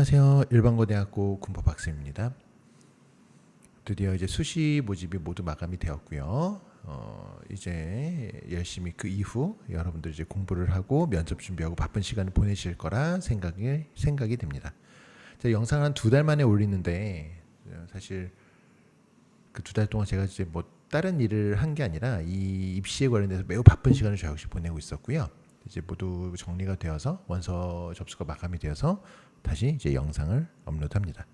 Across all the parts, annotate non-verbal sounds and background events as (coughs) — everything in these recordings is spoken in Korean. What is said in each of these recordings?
안녕하세요. 일반고대학교 군법학생입니다. 드디어 이제 수시 모집이 모두 마감이 되었고요. 어, 이제 열심히 그 이후 여러분들 이제 공부를 하고 면접 준비하고 바쁜 시간을 보내실 거라 생각이 생각이 됩니다. 제가 영상 한 두 달 만에 올리는데 어, 사실 그 두 달 동안 제가 이제 뭐 다른 일을 한 게 아니라 이 입시에 관련돼서 매우 바쁜 시간을 저 역시 보내고 있었고요. 이제 모두 정리가 되어서 원서 접수가 마감이 되어서 다시 이제 영상을 업로드합니다.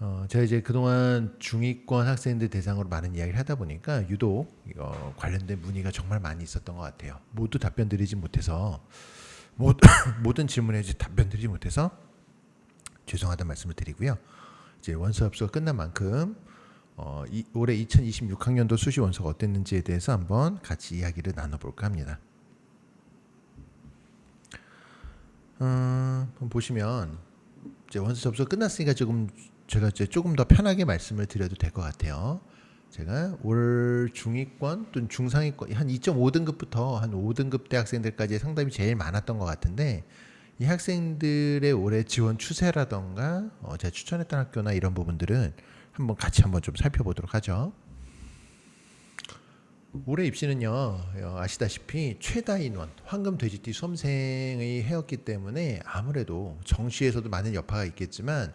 어, 제가 이제 그동안 중위권 학생들 대상으로 많은 이야기를 하다 보니까 유독 어, 관련된 문의가 정말 많이 있었던 것 같아요. 모두 답변 드리지 못해서 모, (coughs) 모든 질문에 답변 드리지 못해서 죄송하다는 말씀을 드리고요. 이제 원서 접수가 끝난 만큼 어, 이, 올해 2026학년도 수시 원서가 어땠는지에 대해서 한번 같이 이야기를 나눠볼까 합니다. 음, 보시면 이제 원서 접수가 끝났으니까 조금 제가 이제 조금 더 편하게 말씀을 드려도 될 것 같아요. 제가 올 중위권 또는 중상위권 한 2.5등급부터 한 5등급 대학생들까지 상담이 제일 많았던 것 같은데 이 학생들의 올해 지원 추세라던가 어, 제가 추천했던 학교나 이런 부분들은 한번 같이 한번 좀 살펴보도록 하죠. 올해 입시는요 어, 아시다시피 최다 인원 황금 돼지띠 수험생의 해였기 때문에 아무래도 정시에서도 많은 여파가 있겠지만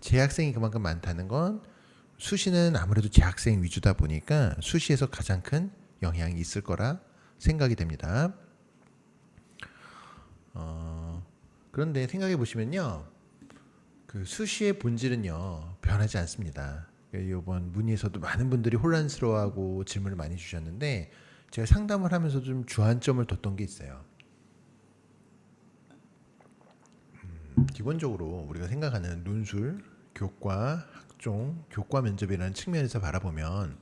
재학생이 그만큼 많다는 건 수시는 아무래도 재학생 위주다 보니까 수시에서 가장 큰 영향이 있을 거라 생각이 됩니다. 어, 그런데 생각해 보시면요, 그 수시의 본질은요 변하지 않습니다. 이번 문의에서도 많은 분들이 혼란스러워하고 질문을 많이 주셨는데 제가 상담을 하면서 좀 주안점을 뒀던 게 있어요. 음, 기본적으로 우리가 생각하는 논술, 교과, 학종, 교과 면접이라는 측면에서 바라보면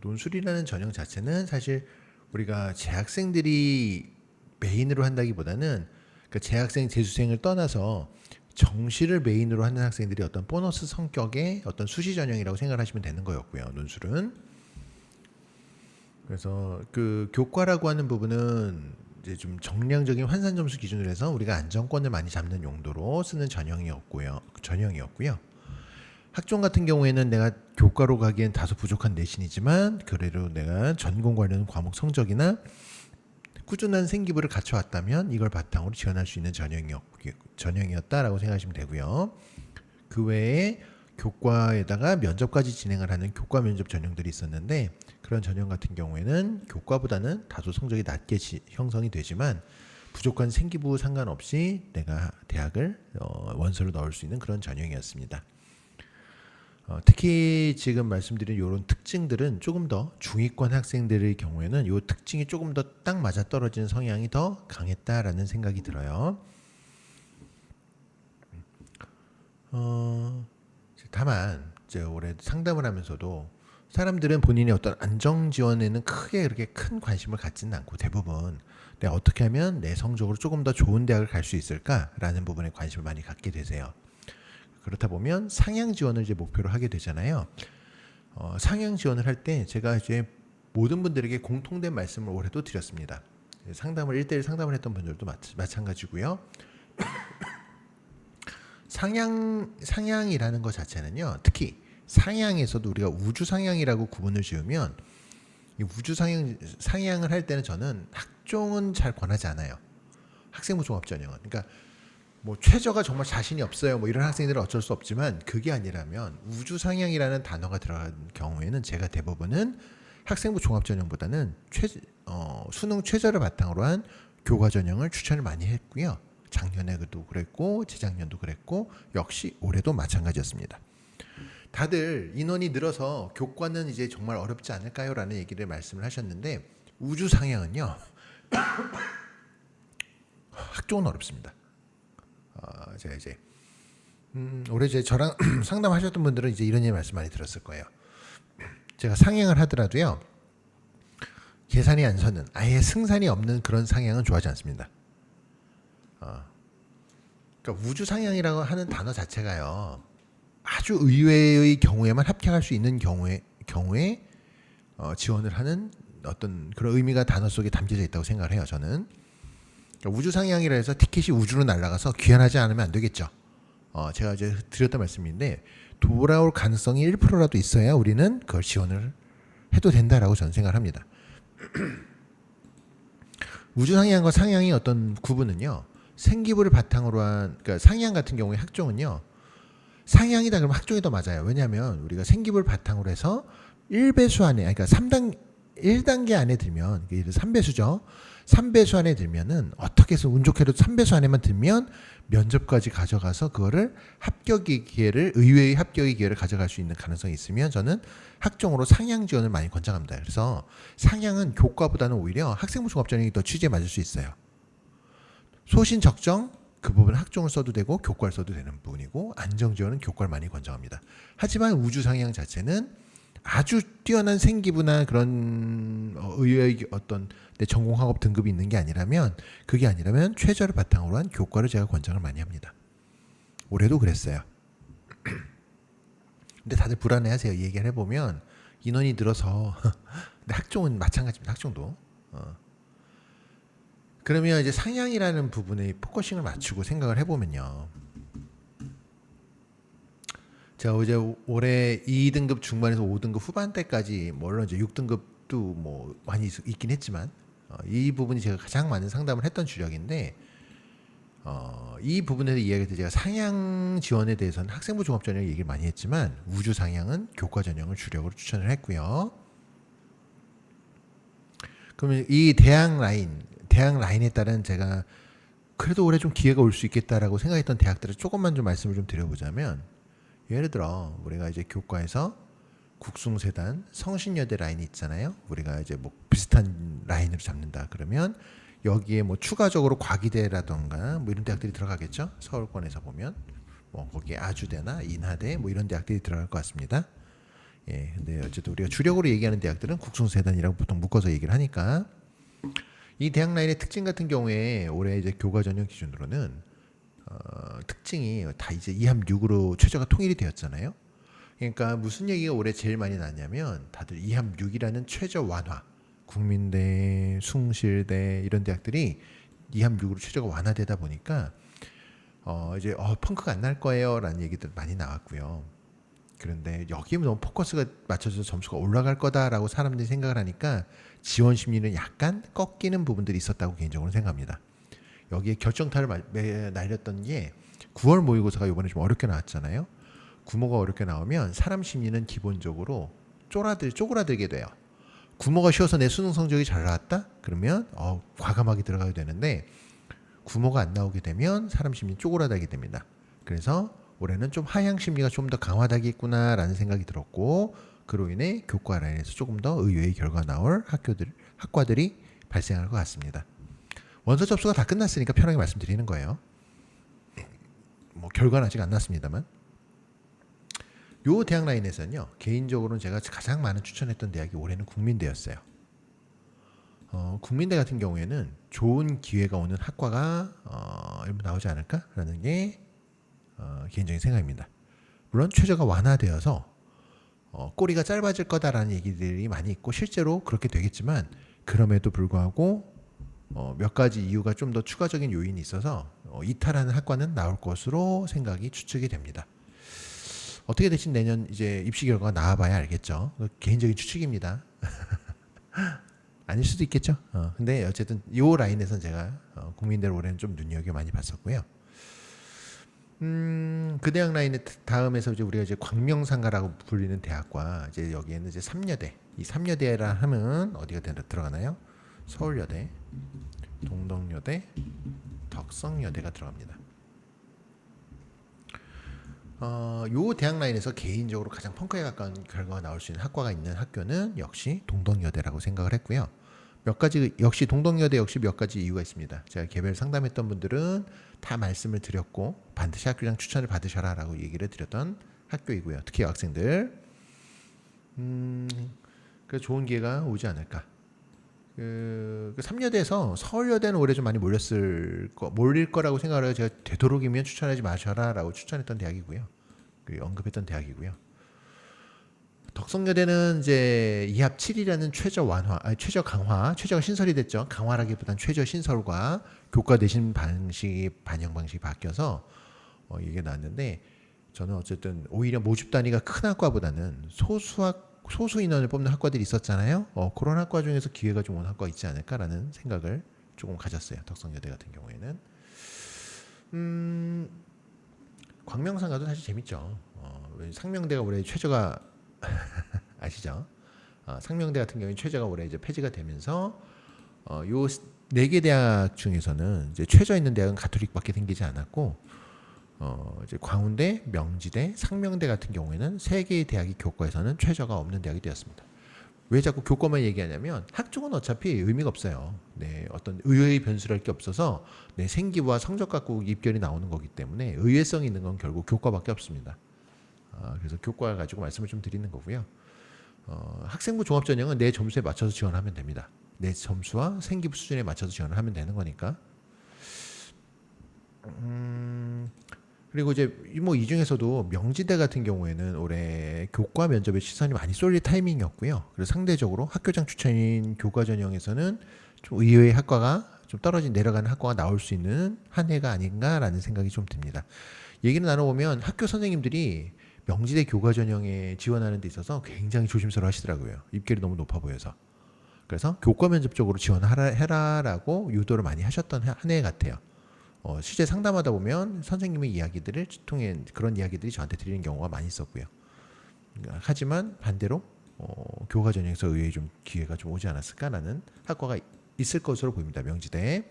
논술이라는 전형 자체는 사실 우리가 재학생들이 메인으로 한다기보다는 그 재학생, 재수생을 떠나서 정시를 메인으로 하는 학생들이 어떤 보너스 성격의 어떤 수시 전형이라고 생각하시면 되는 거였고요. 논술은 그래서 그 교과라고 하는 부분은 이제 좀 정량적인 환산 점수 기준으로 해서 우리가 안정권을 많이 잡는 용도로 쓰는 전형이었고요. 전형이었고요. 학종 같은 경우에는 내가 교과로 가기엔 다소 부족한 내신이지만 그래도 내가 전공 관련 과목 성적이나 꾸준한 생기부를 갖춰왔다면 이걸 바탕으로 지원할 수 있는 전형이었, 전형이었다라고 생각하시면 되고요. 그 외에 교과에다가 면접까지 진행을 하는 교과 면접 전형들이 있었는데 그런 전형 같은 경우에는 교과보다는 다소 성적이 낮게 지, 형성이 되지만 부족한 생기부 상관없이 내가 대학을 어, 원서로 넣을 수 있는 그런 전형이었습니다. 어, 특히 지금 말씀드린 이런 특징들은 조금 더 중위권 학생들의 경우에는 이 특징이 조금 더 딱 맞아 떨어지는 성향이 더 강했다라는 생각이 들어요. 어, 다만 이제 올해 상담을 하면서도 사람들은 본인이 어떤 안정 지원에는 크게 그렇게 큰 관심을 갖지는 않고 대부분 내가 어떻게 하면 내 성적으로 조금 더 좋은 대학을 갈 수 있을까라는 부분에 관심을 많이 갖게 되세요. 그렇다 보면 상향 지원을 이제 목표로 하게 되잖아요. 어, 상향 지원을 할 때 제가 이제 모든 분들에게 공통된 말씀을 올해도 드렸습니다. 상담을 1대1 상담을 했던 분들도 마찬가지고요. (coughs) 상향 상향이라는 것 자체는요. 특히 상향에서도 우리가 우주 상향이라고 구분을 지으면 이 우주 상향 상향을 할 때는 저는 학종은 잘 권하지 않아요. 학생부 종합 전형은. 그러니까 뭐 최저가 정말 자신이 없어요. 뭐 이런 학생들은 어쩔 수 없지만 그게 아니라면 우주 상향이라는 단어가 들어간 경우에는 제가 대부분은 학생부 종합 전형보다는 최 어, 수능 최저를 바탕으로 한 교과 전형을 추천을 많이 했고요. 작년에도 그랬고 재작년도 그랬고 역시 올해도 마찬가지였습니다. 다들 인원이 늘어서 교과는 이제 정말 어렵지 않을까요라는 얘기를 말씀을 하셨는데 우주 상향은요 (coughs) 학종은 어렵습니다. 어, 제가 이제 음, 올해 제 저랑 (clears throat) 상담하셨던 분들은 이제 이런 말씀 많이 들었을 거예요. 제가 상향을 하더라도요 계산이 안 서는 아예 승산이 없는 그런 상향은 좋아하지 않습니다. 어. 그러니까 우주 상향이라고 하는 단어 자체가요 아주 의외의 경우에만 합격할 수 있는 경우에 경우에 어, 지원을 하는 어떤 그런 의미가 단어 속에 담겨져 있다고 생각을 해요. 저는 우주 상향이라 해서 티켓이 우주로 날아가서 귀환하지 않으면 안 되겠죠. 어, 제가 이제 드렸던 말씀인데 돌아올 가능성이 1%라도 있어야 우리는 그걸 지원을 해도 된다라고 저는 생각을 합니다. (clears throat) 우주 상향과 상향의 어떤 구분은요. 생기부를 바탕으로 한 그러니까 상향 같은 경우에 학종은요. 상향이다 그러면 학종이 더 맞아요. 왜냐하면 우리가 생기부를 바탕으로 해서 1배수 안에 그러니까 3단 1단계 안에 들면 이게 3배수죠. 3배수 안에 들면은 어떻게 해서 운 좋게도 3배수 안에만 들면 면접까지 가져가서 그거를 합격의 기회를 의외의 합격의 기회를 가져갈 수 있는 가능성이 있으면 저는 학종으로 상향 지원을 많이 권장합니다. 그래서 상향은 교과보다는 오히려 학생부 종합 전형이 더 취지에 맞을 수 있어요. 소신 적정 그 부분 학종을 써도 되고 교과를 써도 되는 부분이고 안정 지원은 교과를 많이 권장합니다. 하지만 우주 상향 자체는 아주 뛰어난 생기부나 그런 어, 의외의 어떤 내 전공 학업 등급이 있는 게 아니라면 그게 아니라면 최저를 바탕으로 한 교과를 제가 권장을 많이 합니다. 올해도 그랬어요. (clears throat) 근데 다들 불안해하세요. 얘기를 해보면 인원이 늘어서 (laughs) 근데 학종은 마찬가지입니다. 학종도 어. 그러면 이제 상향이라는 부분에 포커싱을 맞추고 생각을 해보면요. 자, 이제 올해 2등급 중반에서 5등급 후반대까지 물론 이제 6등급도 뭐 많이 있- 있긴 했지만 어, 이 부분이 제가 가장 많은 상담을 했던 주력인데 어, 이 부분에서 이야기할 때 제가 상향 지원에 대해서는 학생부 종합 전형 얘기를 많이 했지만 우주 상향은 교과 전형을 주력으로 추천을 했고요. 그러면 이 대학 라인, 대학 라인에 따른 제가 그래도 올해 좀 기회가 올 수 있겠다라고 생각했던 대학들을 조금만 좀 말씀을 좀 드려보자면 예를 들어 우리가 이제 교과에서 국숭세단, 성신여대 라인이 있잖아요. 우리가 이제 뭐 비슷한 라인으로 잡는다 그러면 여기에 뭐 추가적으로 과기대라던가 뭐 이런 대학들이 들어가겠죠. 서울권에서 보면 뭐 거기에 아주대나 인하대 뭐 이런 대학들이 들어갈 것 같습니다. 예, 근데 어쨌든 우리가 주력으로 얘기하는 대학들은 국sun세단이라고 보통 묶어서 얘기를 하니까 이 대학 라인의 특징 같은 경우에 올해 이제 교과 전형 기준으로는 어, 특징이 다 이제 2함 6으로 최저가 통일이 되었잖아요. 그러니까 무슨 얘기가 올해 제일 많이 나냐면 다들 2함 6이라는 최저 완화 국민대, 숭실대 이런 대학들이 2함 6으로 최저가 완화되다 보니까 어 이제 어 펑크가 안 날 거예요라는 얘기들 많이 나왔고요. 그런데 여기에 너무 포커스가 맞춰서 점수가 올라갈 거다라고 사람들이 생각을 하니까 지원 심리는 약간 꺾이는 부분들이 있었다고 개인적으로 생각합니다. 여기에 결정타를 날렸던 게 9월 모의고사가 이번에 좀 어렵게 나왔잖아요. 구모가 어렵게 나오면 사람 심리는 기본적으로 쪼라들 쪼그라들게 돼요. 구모가 쉬워서 내 수능 성적이 잘 나왔다? 그러면 어, 과감하게 들어가게 되는데 구모가 안 나오게 되면 사람 심리 쪼그라들게 됩니다. 그래서 올해는 좀 하향 심리가 좀 더 강화되겠구나라는 생각이 들었고 그로 인해 교과 라인에서 조금 더 의외의 결과 가 나올 학교들 학과들이 발생할 것 같습니다. 원서 접수가 다 끝났으니까 편하게 말씀드리는 거예요. 뭐 결과는 아직 안 났습니다만 요 대학 라인에서는요 개인적으로는 제가 가장 많은 추천했던 대학이 올해는 국민대였어요. 어, 국민대 같은 경우에는 좋은 기회가 오는 학과가 어, 나오지 않을까라는 게 어, 개인적인 생각입니다. 물론 최저가 완화되어서 어, 꼬리가 짧아질 거다라는 얘기들이 많이 있고 실제로 그렇게 되겠지만 그럼에도 불구하고 어, 몇 가지 이유가 좀 더 추가적인 요인이 있어서 어, 이탈하는 학과는 나올 것으로 생각이 추측이 됩니다. 어떻게 되신 내년 이제 입시 결과가 나와봐야 알겠죠. 그 개인적인 추측입니다. (laughs) 아닐 수도 있겠죠. 어, 근데 어쨌든 요 라인에선 제가 어, 국민대를 올해는 좀 눈여겨 많이 봤었고요. 음, 그 대학 라인의 다음에서 이제 우리가 이제 광명상가라고 불리는 대학과 이제 여기에는 이제 삼여대. 이 삼여대라 하면 어디가 들- 들어가나요? 서울여대, 동덕여대, 덕성여대가 들어갑니다. 어, 요 대학 라인에서 개인적으로 가장 펑크에 가까운 결과가 나올 수 있는 학과가 있는 학교는 역시 동덕여대라고 생각을 했고요. 몇 가지 역시 동덕여대 역시 몇 가지 이유가 있습니다. 제가 개별 상담했던 분들은 다 말씀을 드렸고 반드시 학교장 추천을 받으셔라라고 얘기를 드렸던 학교이고요. 특히 여학생들 음, 그 좋은 기회가 오지 않을까. 그, 그 삼여대에서 서울여대는 올해 좀 많이 몰렸을 거, 몰릴 거라고 생각을 해요. 제가 되도록이면 추천하지 마셔라라고 추천했던 대학이고요. 그 언급했던 대학이고요. 덕성여대는 이제 2합 7이라는 최저 완화, 아니 최저 강화, 최저가 신설이 됐죠. 강화라기보단 최저 신설과 교과 내신 방식이 반영 방식이 바뀌어서 어, 이게 나왔는데 저는 어쨌든 오히려 모집 단위가 큰 학과보다는 소수학 소수 인원을 뽑는 학과들이 있었잖아요. 어, 그런 학과 중에서 기회가 좀 오는 학과 있지 않을까라는 생각을 조금 가졌어요. 덕성여대 같은 경우에는. 음, 광명상가도 사실 재밌죠. 어, 왜 상명대가 올해 최저가 (laughs) 아시죠? 어, 상명대 같은 경우에 최저가 올해 이제 폐지가 되면서 어, 요네 개 대학 중에서는 이제 최저 있는 대학은 가톨릭밖에 생기지 않았고 어, 이제 광운대, 명지대, 상명대 같은 경우에는 세 개의 대학이 교과에서는 최저가 없는 대학이 되었습니다. 왜 자꾸 교과만 얘기하냐면 학종은 어차피 의미가 없어요. 네, 어떤 의외의 변수랄 게 없어서 네, 생기와 성적 갖고 입결이 나오는 거기 때문에 의외성 있는 건 결국 교과밖에 없습니다. 아, 그래서 교과 가지고 말씀을 좀 드리는 거고요. 어, 학생부 종합 전형은 내 점수에 맞춰서 지원하면 됩니다. 내 점수와 생기부 수준에 맞춰서 지원을 하면 되는 거니까. 음, 그리고 이제 뭐 이 중에서도 명지대 같은 경우에는 올해 교과 면접에 시선이 많이 쏠릴 타이밍이었고요. 그래서 상대적으로 학교장 추천인 교과 전형에서는 좀 의외의 학과가 좀 떨어진 내려가는 학과가 나올 수 있는 한 해가 아닌가라는 생각이 좀 듭니다. 얘기를 나눠보면 학교 선생님들이 명지대 교과 전형에 지원하는 데 있어서 굉장히 조심스러워 하시더라고요. 입결이 너무 높아 보여서. 그래서 교과 면접 쪽으로 지원해라라고 유도를 많이 하셨던 한 해 같아요. 어, 실제 상담하다 보면 선생님의 이야기들을 통해 그런 이야기들이 저한테 드리는 경우가 많이 있었고요. 하지만 반대로 어, 교과 전형에서 의외의 좀 기회가 좀 오지 않았을까라는 학과가 있을 것으로 보입니다. 명지대.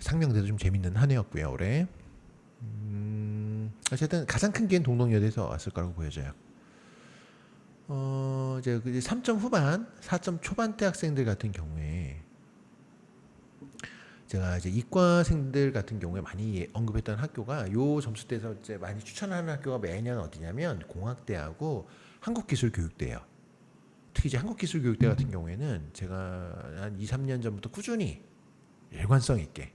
상명대도 좀 재밌는 한 해였고요. 올해. 음, 어쨌든 가장 큰 기회는 동덕여대에서 왔을 거라고 보여져요. 어, 이제 3점 후반, 4점 초반대 학생들 같은 경우에 제가 이제 이과생들 같은 경우에 많이 언급했던 학교가 요 점수대에서 이제 많이 추천하는 학교가 매년 어디냐면 공학대하고 한국기술교육대예요. 특히 이제 한국기술교육대 같은 경우에는 제가 한 2, 3년 전부터 꾸준히 일관성 있게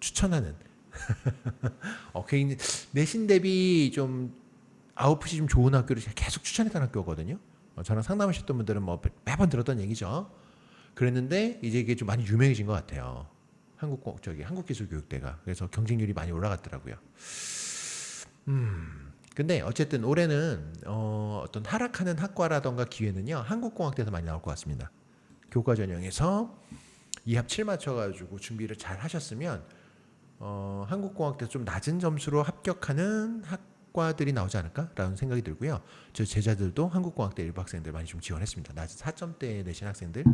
추천하는 (laughs) 어, 개인 내신 대비 좀 아웃풋이 좀 좋은 학교를 계속 추천했던 학교거든요. 어, 저랑 상담하셨던 분들은 뭐 매번 들었던 얘기죠. 그랬는데 이제 이게 좀 많이 유명해진 것 같아요. 한국 저기 한국기술교육대가 그래서 경쟁률이 많이 올라갔더라고요. 음. 근데 어쨌든 올해는 어, 어떤 하락하는 학과라던가 기회는요 한국공학대에서 많이 나올 것 같습니다. 교과 전형에서 2합 7 맞춰가지고 준비를 잘 하셨으면 어, 한국공학대 좀 낮은 점수로 합격하는 학과들이 나오지 않을까라는 생각이 들고요. 저 제자들도 한국공학대 일부 학생들 많이 좀 지원했습니다. 낮은 4점대 내신 학생들.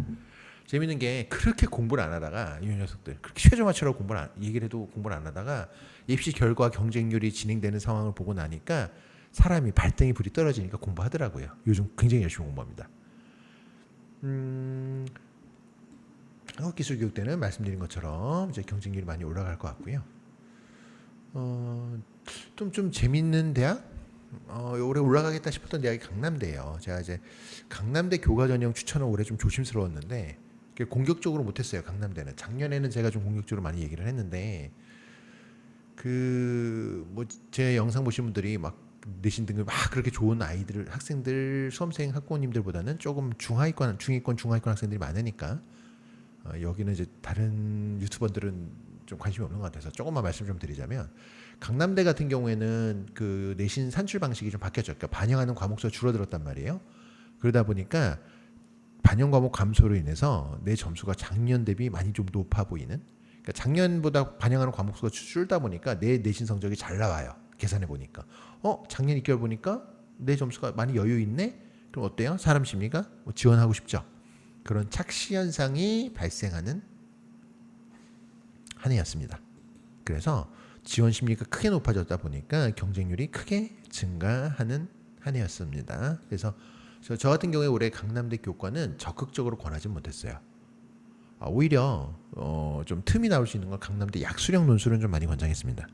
재밌는 게 그렇게 공부를 안 하다가 이 녀석들 그렇게 최저 맞추라고 공부를 안, 얘기를 해도 공부를 안 하다가 입시 결과 경쟁률이 진행되는 상황을 보고 나니까 사람이 발등에 불이 떨어지니까 공부하더라고요. 요즘 굉장히 열심히 공부합니다. 음, 한국 기술 교육대는 말씀드린 것처럼 이제 경쟁률이 많이 올라갈 것 같고요. 어, 좀, 좀 재밌는 대학? 어, 올해 올라가겠다 싶었던 대학이 강남대예요. 제가 이제 강남대 교과 전형 추천을 올해 좀 조심스러웠는데 공격적으로 못했어요. 강남대는 작년에는 제가 좀 공격적으로 많이 얘기를 했는데 그 뭐 제 영상 보신 분들이 막 내신 등급 막 그렇게 좋은 아이들 학생들 수험생 학부모님들보다는 조금 중하위권 중위권 중하위권 학생들이 많으니까 어, 여기는 이제 다른 유튜버들은 좀 관심이 없는 것 같아서 조금만 말씀 좀 드리자면 강남대 같은 경우에는 그 내신 산출 방식이 좀 바뀌었죠. 그러니까 반영하는 과목 수가 줄어들었단 말이에요. 그러다 보니까 반영 과목 감소로 인해서 내 점수가 작년 대비 많이 좀 높아 보이는. 그러니까 작년보다 반영하는 과목 수가 줄다 보니까 내 내신 성적이 잘 나와요. 계산해 보니까. 어, 작년 입결 보니까 내 점수가 많이 여유 있네. 그럼 어때요? 사람 심리가 뭐 지원하고 싶죠. 그런 착시 현상이 발생하는 한 해였습니다. 그래서 지원 심리가 크게 높아졌다 보니까 경쟁률이 크게 증가하는 한 해였습니다. 그래서 저, 저 같은 경우에 올해 강남대 교과는 적극적으로 권하지 못했어요. 아, 오히려 어, 좀 틈이 나올 수 있는 건 강남대 약수령 논술은 좀 많이 권장했습니다.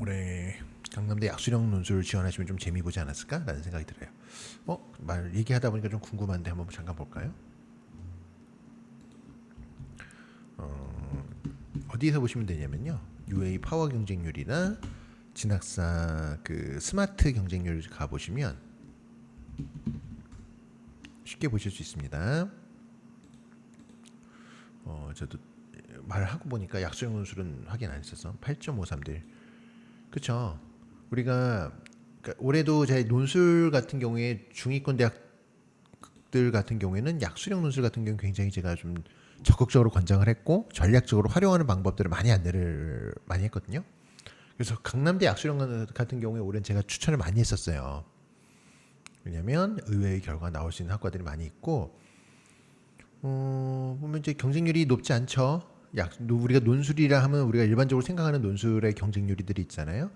올해 강남대 약수령 논술을 지원하시면 좀 재미 보지 않았을까라는 생각이 들어요. 어, 말 얘기하다 보니까 좀 궁금한데 한번 잠깐 볼까요? 어, 어디에서 보시면 되냐면요. UA 파워 경쟁률이나 진학사 그 스마트 경쟁률 가 보시면 쉽게 보실 수 있습니다. 어, 저도 말을 하고 보니까 약수형 논술은 확인 안 했었어. 8.531. 그렇죠. 우리가 그러니까 올해도 제 논술 같은 경우에 중위권 대학들 같은 경우에는 약수형 논술 같은 경우 는 굉장히 제가 좀 적극적으로 권장을 했고 전략적으로 활용하는 방법들을 많이 안내를 많이 했거든요. 그래서 강남대 약수형 같은 경우에 올해는 제가 추천을 많이 했었어요. 왜냐하면 의외의 결과 나올 수 있는 학과들이 많이 있고 어, 보면 이제 경쟁률이 높지 않죠. 약 우리가 논술이라 하면 우리가 일반적으로 생각하는 논술의 경쟁률이들이 있잖아요.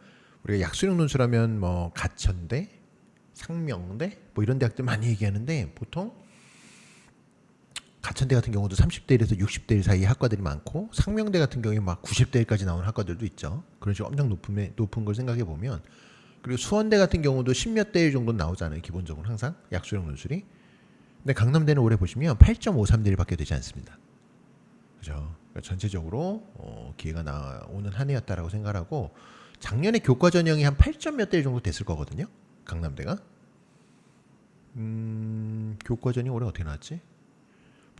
우리가 약수령 논술하면 뭐 가천대, 상명대 뭐 이런 대학들 많이 얘기하는데 보통 가천대 같은 경우도 30대 1에서 60대 1 사이 학과들이 많고 상명대 같은 경우에 막 90대 1까지 나오는 학과들도 있죠. 그런 식으로 엄청 높은 높은 걸 생각해 보면 그리고 수원대 같은 경우도 10몇 대 1 정도 나오잖아요. 기본적으로 항상 약수령 논술이. 근데 강남대는 올해 보시면 8.531 밖에 되지 않습니다. 그죠? 그러니까 전체적으로 어, 기회가 나오는 한 해였다라고 생각하고 작년에 교과 전형이 한 8점 몇대 정도 됐을 거거든요. 강남대가. 음, 교과 전형 올해 어떻게 나왔지?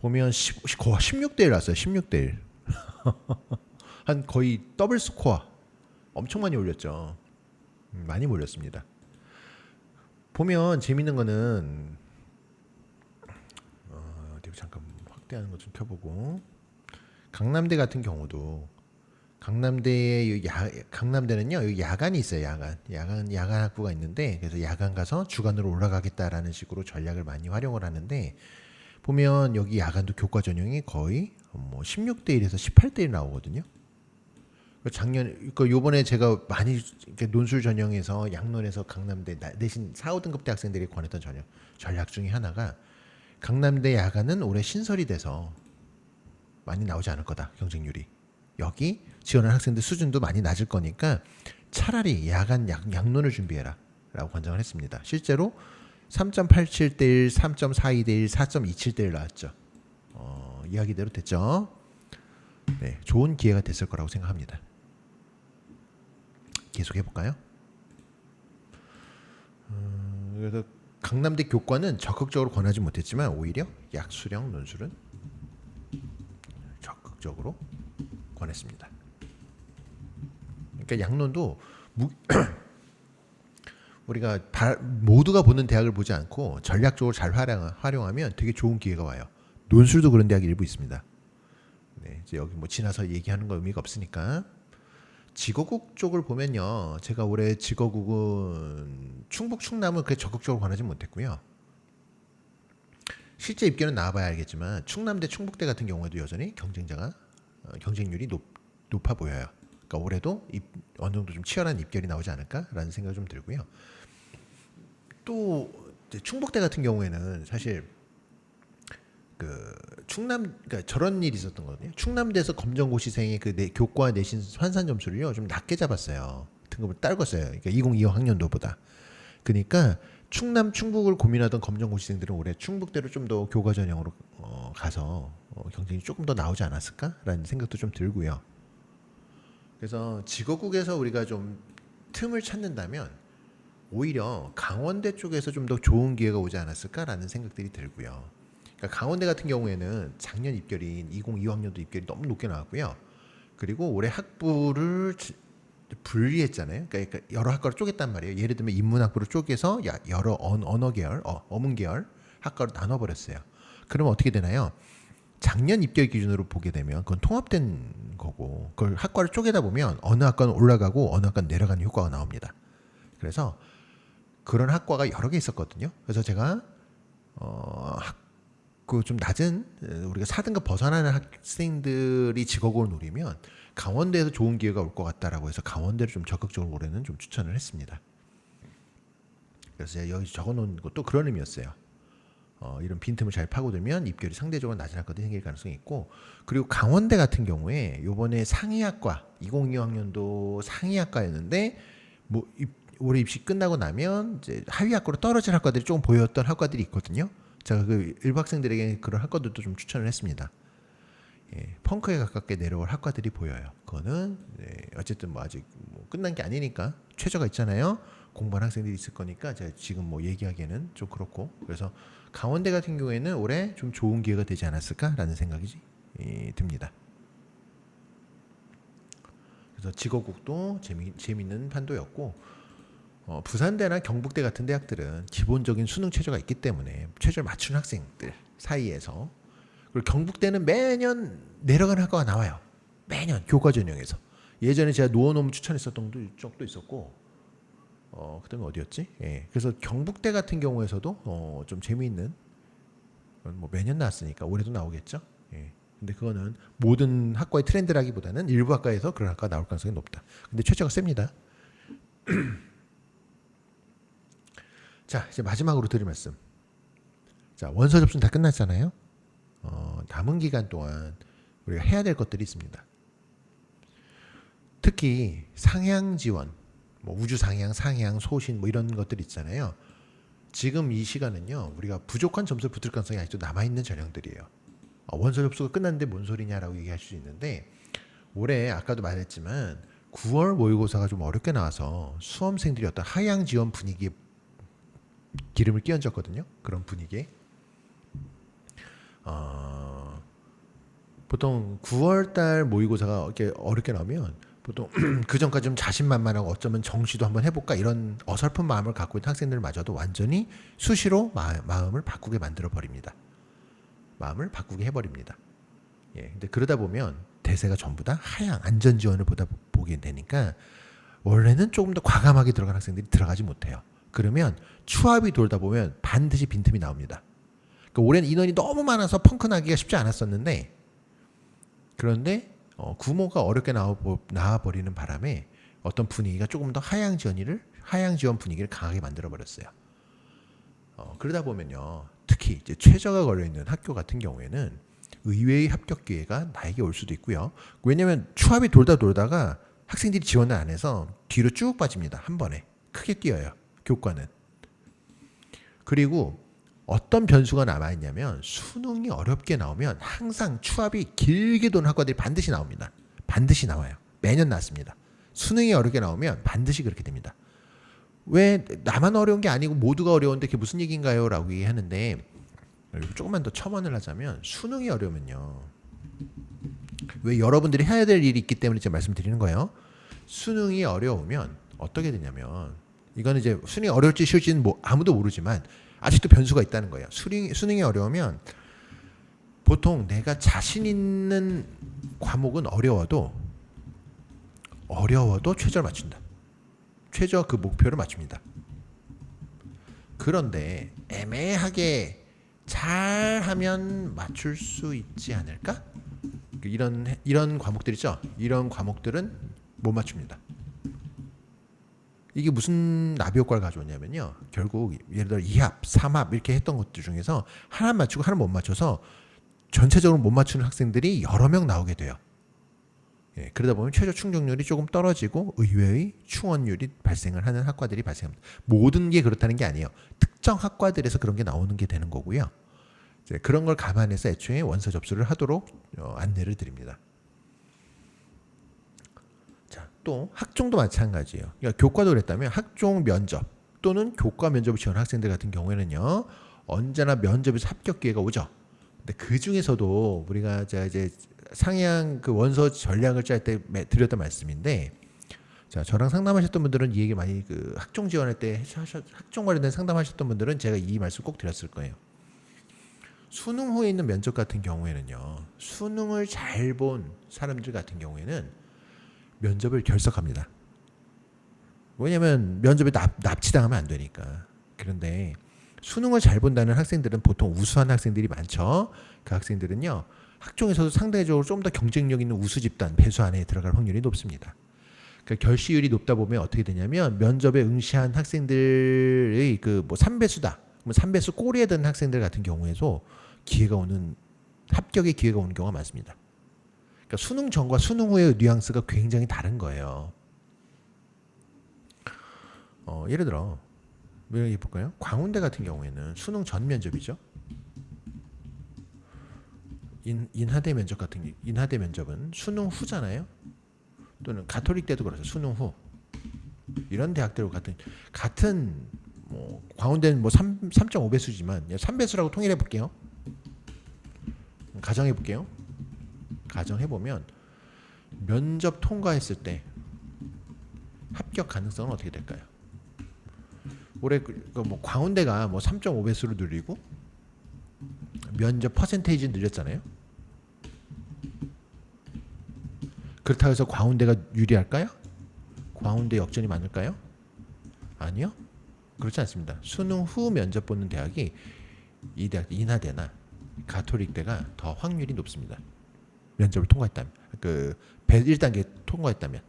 보면 10, 16대 1 나왔어요. 16대 1. 한 거의 더블 스코어. 엄청 많이 올렸죠. 음, 많이 몰렸습니다. 보면 재밌는 거는 어, 어디 잠깐 확대하는 것 좀 켜보고 강남대 같은 경우도 강남대의 야, 강남대는요 여기 야간이 있어요 야간 야간 야간 학부가 있는데 그래서 야간 가서 주간으로 올라가겠다라는 식으로 전략을 많이 활용을 하는데 보면 여기 야간도 교과 전형이 거의 뭐 16대 1에서 18대 1 나오거든요. 그 작년 그 요번에 제가 많이 논술 전형에서 양론에서 강남대 나- 내신 4, 5등급 대 학생들이 권했던 전형 전략 중에 하나가 강남대 야간은 올해 신설이 돼서 많이 나오지 않을 거다 경쟁률이 여기 지원한 학생들 수준도 많이 낮을 거니까 차라리 야간 약, 양론을 준비해라 라고 권장을 했습니다 실제로 3.87 대 1, 3.42 대 1, 4.27 대 1 나왔죠 어, 이야기대로 됐죠 네, 좋은 기회가 됐을 거라고 생각합니다 계속 해볼까요? 음, 그래서 강남대 교과는 적극적으로 권하지 못했지만 오히려 약수령 논술은 적극적으로 권했습니다. 그러니까 양론도 무, (clears throat) 우리가 바, 모두가 보는 대학을 보지 않고 전략적으로 잘 활용, 활용 하면 되게 좋은 기회가 와요. 논술도 그런 대학이 일부 있습니다. 네, 이제 여기 뭐 지나서 얘기하는 거 의미가 없으니까 직어국 쪽을 보면요, 제가 올해 직어국은 충북 충남은 그렇게 적극적으로 권하지 못했고요. 실제 입결은 나와봐야 알겠지만 충남대 충북대 같은 경우에도 여전히 경쟁자가 어, 경쟁률이 높, 높아 보여요. 그러니까 올해도 입, 어느 정도 좀 치열한 입결이 나오지 않을까라는 생각이 좀 들고요. 또 이제 충북대 같은 경우에는 사실 그 충남 그러니까 저런 일이 있었던 거거든요. 충남대에서 검정고시생의 그 내, 교과 내신 환산 점수를요 좀 낮게 잡았어요. 등급을 딸궜어요. 그러니까 2025 학년도보다. 그러니까 충남 충북을 고민하던 검정고시생들은 올해 충북대로 좀 더 교과 전형으로 어, 가서 어, 경쟁이 조금 더 나오지 않았을까라는 생각도 좀 들고요. 그래서 직업국에서 우리가 좀 틈을 찾는다면 오히려 강원대 쪽에서 좀 더 좋은 기회가 오지 않았을까라는 생각들이 들고요. 그러니까 강원대 같은 경우에는 작년 입결인 2025학년도 입결이 너무 높게 나왔고요. 그리고 올해 학부를 지- 분리했잖아요. 그러니까 여러 학과로 쪼갰단 말이에요. 예를 들면 인문학부를 쪼개서 야- 여러 언, 언어 계열, 어, 어문 계열 학과로 나눠버렸어요. 그러면 어떻게 되나요? 작년 입결 기준으로 보게 되면 그건 통합된 거고 그걸 학과를 쪼개다 보면 어느 학과는 올라가고 어느 학과는 내려가는 효과가 나옵니다. 그래서 그런 학과가 여러 개 있었거든요. 그래서 제가 어, 그좀 낮은 어, 우리가 4등급 벗어나는 학생들이 직업을 노리면 강원대에서 좋은 기회가 올 것 같다라고 해서 강원대를 좀 적극적으로 올해는 좀 추천을 했습니다. 그래서 제가 여기 적어놓은 것도 그런 의미였어요. 어, 이런 빈틈을 잘 파고들면 입결이 상대적으로 낮은 학과들이 생길 가능성이 있고 그리고 강원대 같은 경우에 요번에 상위학과 2025학년도 상위학과였는데 뭐 입, 올해 입시 끝나고 나면 이제 하위 학과로 떨어질 학과들이 조금 보였던 학과들이 있거든요. 제가 그 일부 학생들에게 그런 학과들도 좀 추천을 했습니다. 예, 펑크에 가깝게 내려올 학과들이 보여요. 그거는 네, 어쨌든 뭐 아직 뭐 끝난 게 아니니까 최저가 있잖아요. 공부한 학생들이 있을 거니까 제가 지금 뭐 얘기하기에는 좀 그렇고 그래서 강원대 같은 경우에는 올해 좀 좋은 기회가 되지 않았을까라는 생각이 이, 듭니다. 그래서 직업국도 재미 재밌는 판도였고 어, 부산대나 경북대 같은 대학들은 기본적인 수능 최저가 있기 때문에 최저를 맞추는 학생들 사이에서 그리고 경북대는 매년 내려가는 학과가 나와요. 매년 교과 전형에서 예전에 제가 노원홈 추천했었던 도- 쪽도 있었고 어 그다음에 어디였지? 예. 그래서 경북대 같은 경우에서도 어, 좀 재미있는 뭐 매년 나왔으니까 올해도 나오겠죠. 예. 근데 그거는 모든 학과의 트렌드라기보다는 일부 학과에서 그런 학과가 나올 가능성이 높다. 근데 최저가 셉니다. (clears throat) 자 이제 마지막으로 드릴 말씀. 자 원서 접수는 다 끝났잖아요. 어, 남은 기간 동안 우리가 해야 될 것들이 있습니다. 특히 상향 지원, 뭐 우주 상향, 상향, 소신 뭐 이런 것들 있잖아요. 지금 이 시간은요 우리가 부족한 점수를 붙을 가능성이 아직도 남아 있는 전형들이에요. 어, 원서 접수가 끝났는데 뭔 소리냐라고 얘기할 수 있는데 올해 아까도 말했지만 9월 모의고사가 좀 어렵게 나와서 수험생들이 어떤 하향 지원 분위기에 기름을 끼얹었거든요. 그런 분위기에 어, 보통 9월달 모의고사가 이렇게 어렵게 나오면 보통 (clears throat) 그 전까지 좀 자신만만하고 어쩌면 정시도 한번 해볼까 이런 어설픈 마음을 갖고 있는 학생들마저도 완전히 수시로 마, 마음을 바꾸게 만들어 버립니다. 마음을 바꾸게 해버립니다. 예, 근데 그러다 보면 대세가 전부 다 하향 안전 지원을 보다 보게 되니까 원래는 조금 더 과감하게 들어간 학생들이 들어가지 못해요. 그러면 추합이 돌다 보면 반드시 빈틈이 나옵니다. 그러니까 올해는 인원이 너무 많아서 펑크 나기가 쉽지 않았었는데 그런데 어, 구모가 어렵게 나와 나와버리는 바람에 어떤 분위기가 조금 더 하향 지원을 하향 지원 분위기를 강하게 만들어 버렸어요. 어, 그러다 보면요, 특히 이제 최저가 걸려 있는 학교 같은 경우에는 의외의 합격 기회가 나에게 올 수도 있고요. 왜냐하면 추합이 돌다 돌다가 학생들이 지원을 안 해서 뒤로 쭉 빠집니다. 한 번에 크게 뛰어요. 교과는. 그리고 어떤 변수가 남아 있냐면 수능이 어렵게 나오면 항상 추합이 길게 도는 학과들이 반드시 나옵니다. 반드시 나와요. 매년 났습니다. 수능이 어렵게 나오면 반드시 그렇게 됩니다. 왜 나만 어려운 게 아니고 모두가 어려운데 그게 무슨 얘기인가요? 라고 얘기하는데 조금만 더 첨언을 하자면 수능이 어려우면요. 왜 여러분들이 해야 될 일이 있기 때문에 제가 말씀드리는 거예요. 수능이 어려우면 어떻게 되냐면 이거는 이제 수능이 어려울지 쉬울지는 뭐 아무도 모르지만 아직도 변수가 있다는 거예요. 수능, 수능이 어려우면 보통 내가 자신 있는 과목은 어려워도 어려워도 최저를 맞춘다. 최저 그 목표를 맞춥니다. 그런데 애매하게 잘 하면 맞출 수 있지 않을까? 이런 이런 과목들 있죠. 이런 과목들은 못 맞춥니다. 이게 무슨 나비 효과를 가져오냐면요. 결국 예를 들어 2합, 3합 이렇게 했던 것들 중에서 하나 맞추고 하나 못 맞춰서 전체적으로 못 맞추는 학생들이 여러 명 나오게 돼요. 예, 그러다 보면 최저 충족률이 조금 떨어지고 의외의 충원율이 발생을 하는 학과들이 발생합니다. 모든 게 그렇다는 게 아니에요. 특정 학과들에서 그런 게 나오는 게 되는 거고요. 이제 그런 걸 감안해서 애초에 원서 접수를 하도록 어, 안내를 드립니다. 자, 또 학종도 마찬가지예요. 그러니까 교과도 그랬다면 학종 면접 또는 교과 면접을 지원 학생들 같은 경우에는요. 언제나 면접에서 합격 기회가 오죠. 근데 그 중에서도 우리가 자 이제 상향 그 원서 전략을 짤 때 드렸던 말씀인데 자 저랑 상담하셨던 분들은 이 얘기 많이 그 학종 지원할 때 하셨, 학종 관련된 상담하셨던 분들은 제가 이 말씀 꼭 드렸을 거예요. 수능 후에 있는 면접 같은 경우에는요 수능을 잘 본 사람들 같은 경우에는 면접을 결석합니다. 왜냐하면 면접에 납, 납치당하면 안 되니까. 그런데 수능을 잘 본다는 학생들은 보통 우수한 학생들이 많죠. 그 학생들은요 학종에서도 상대적으로 좀 더 경쟁력 있는 우수 집단 배수 안에 들어갈 확률이 높습니다. 그러니까 결시율이 높다 보면 어떻게 되냐면 면접에 응시한 학생들의 그 뭐 3배수다. 뭐 3배수 꼬리에 든 학생들 같은 경우에도 기회가 오는 합격의 기회가 오는 경우가 많습니다. 그러니까 수능 전과 수능 후의 뉘앙스가 굉장히 다른 거예요. 어, 예를 들어 왜 볼까요? 광운대 같은 경우에는 수능 전 면접이죠. 인, 인하대 면접 같은 게- 인하대 면접은 수능 후잖아요. 또는 가톨릭 때도 그렇죠. 수능 후 이런 대학들 같은 같은 뭐 광운대는 뭐 3, 3.5배수지만 3배수라고 통일해 볼게요. 가정해 볼게요. 가정해 보면 면접 통과했을 때 합격 가능성은 어떻게 될까요? 올해 그뭐 광운대가 뭐 3.5배수로 늘리고 면접 퍼센테이지 늘렸잖아요. 그렇다고 해서 광운대가 유리할까요? 광운대 역전이 많을까요? 아니요. 그렇지 않습니다. 수능 후 면접 보는 대학이 이 대학 인하대나 가톨릭대가 더 확률이 높습니다. 면접을 통과했다면 그 1단계 통과했다면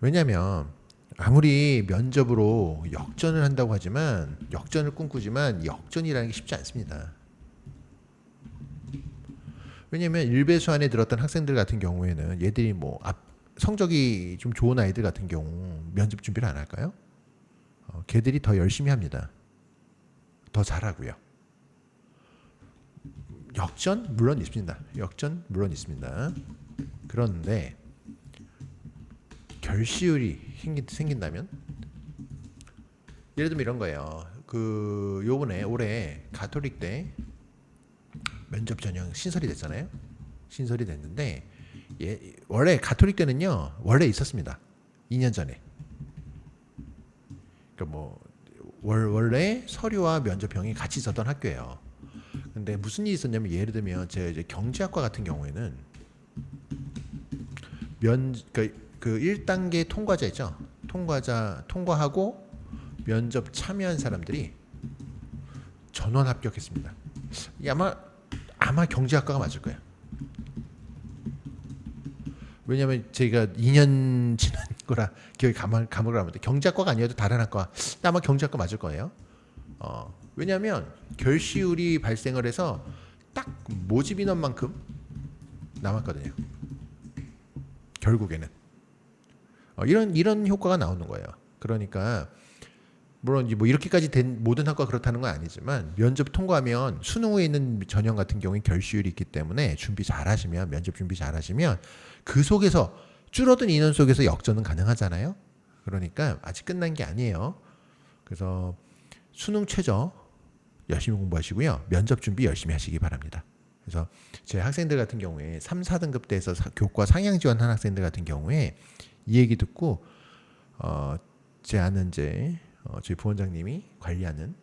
왜냐하면 아무리 면접으로 역전을 한다고 하지만 역전을 꿈꾸지만 역전이라는 게 쉽지 않습니다. 왜냐하면 일배수 안에 들었던 학생들 같은 경우에는 얘들이 뭐 앞, 성적이 좀 좋은 아이들 같은 경우 면접 준비를 안 할까요? 어, 걔들이 더 열심히 합니다. 더 잘하고요. 역전 물론 있습니다. 역전 물론 있습니다. 그런데 결시율이 생긴, 생긴 다면 예를 들면 이런 거예요. 그 요번에 올해 가톨릭 대 면접 전형 신설이 됐잖아요. 신설이 됐는데 예, 원래 가톨릭 때는요 원래 있었습니다. 2년 전에. 그러니까 뭐 월, 원래 서류와 면접형이 같이 있었던 학교예요. 근데 무슨 일이 있었냐면 예를 들면 제가 이제 경제학과 같은 경우에는 면 그러니까 그 1단계 통과자 있죠. 통과자 통과하고 면접 참여한 사람들이 전원 합격했습니다. 이 아마 아마 경제학과가 맞을 거예요. 왜냐하면 제가 2년 (laughs) 지난 거라 기억이 감을 하는데 경제학과가 아니어도 다른 학과 아마 경제학과 맞을 거예요. 어, 왜냐하면 결시율이 발생을 해서 딱 모집 인원만큼 남았거든요. 결국에는 어, 이런 이런 효과가 나오는 거예요. 그러니까 물론 뭐 이렇게까지 된 모든 학과 그렇다는 건 아니지만 면접 통과하면 수능 후에 있는 전형 같은 경우에 결시율이 있기 때문에 준비 잘하시면 면접 준비 잘하시면 그 속에서 줄어든 인원 속에서 역전은 가능하잖아요. 그러니까 아직 끝난 게 아니에요. 그래서 수능 최저 열심히 공부하시고요. 면접 준비 열심히 하시기 바랍니다. 그래서 제 학생들 같은 경우에 3, 4등급 때에서 사- 교과 상향 지원한 학생들 같은 경우에 이 얘기 듣고 어, 제 아는 이제 어, 저희 부원장님이 관리하는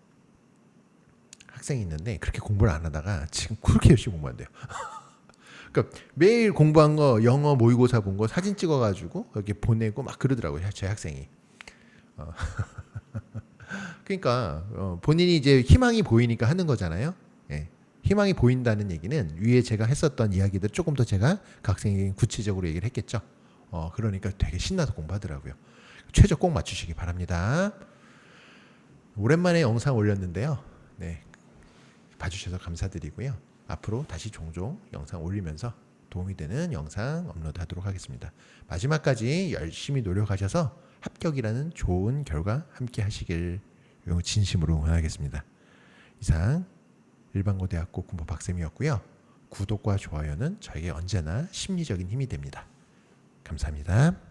학생이 있는데 그렇게 공부를 안 하다가 지금 그렇게 열심히 공부한대요. (laughs) 그러니까 매일 공부한 거 영어 모의고사 본 거 사진 찍어가지고 여기 보내고 막 그러더라고요 제 학생이. 어. (laughs) 그러니까 어, 본인이 이제 희망이 보이니까 하는 거잖아요. 예. 희망이 보인다는 얘기는 위에 제가 했었던 이야기들 조금 더 제가 그 학생에게 구체적으로 얘기를 했겠죠. 어, 그러니까 되게 신나서 공부하더라고요. 최저 꼭 맞추시기 바랍니다. 오랜만에 영상 올렸는데요. 네. 봐주셔서 감사드리고요. 앞으로 다시 종종 영상 올리면서 도움이 되는 영상 업로드 하도록 하겠습니다. 마지막까지 열심히 노력하셔서 합격이라는 좋은 결과 함께 하시길 진심으로 응원하겠습니다. 이상 일반고대학교 군부 박쌤이었고요. 구독과 좋아요는 저에게 언제나 심리적인 힘이 됩니다. 감사합니다.